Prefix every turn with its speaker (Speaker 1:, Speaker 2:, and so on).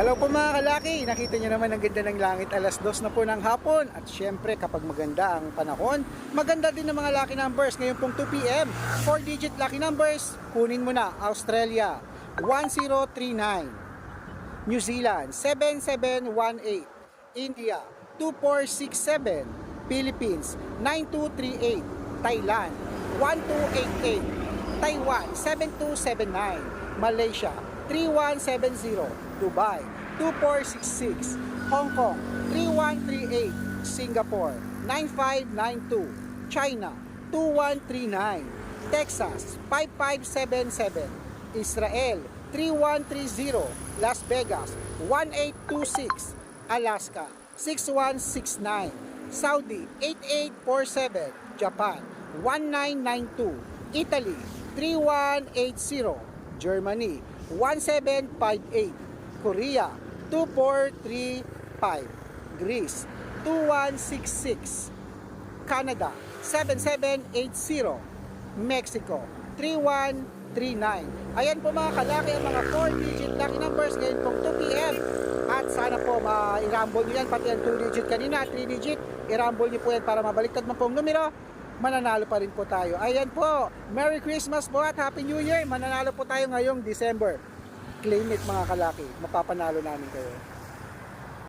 Speaker 1: Hello po mga kalaki, nakita nyo naman ang ganda ng langit alas dos na po ng hapon. At syempre kapag maganda ang panahon, maganda din ang mga lucky numbers ngayon pong 2pm 4 digit lucky numbers, kunin mo na Australia 1039 New Zealand 7718 India 2467 Philippines 9238 Thailand 1288 Taiwan 7279 Malaysia 3170 Dubai. 2466 Hong Kong. 3138 Singapore. 9592 China. 2139 Texas. 5577 Israel. 3130 Las Vegas. 1826 Alaska. 6169 Saudi. 8847 Japan. 1992 Italy. 3180 Germany 1758 Korea 2435 Greece 2166 Canada 7780 Mexico 3139 Ayan po mga kalaki ang mga 4 digit lucky numbers ngayon pong 2pm at sana po ma-irambol nyo yan pati ang 2 digit kanina 3 digit irambol nyo po yan para mabaliktad man pong numero mananalo pa rin po tayo. Ayan po Merry Christmas po at Happy New Year. Mananalo po tayo ngayong December. Claim it mga kalaki. Mapapanalo namin kayo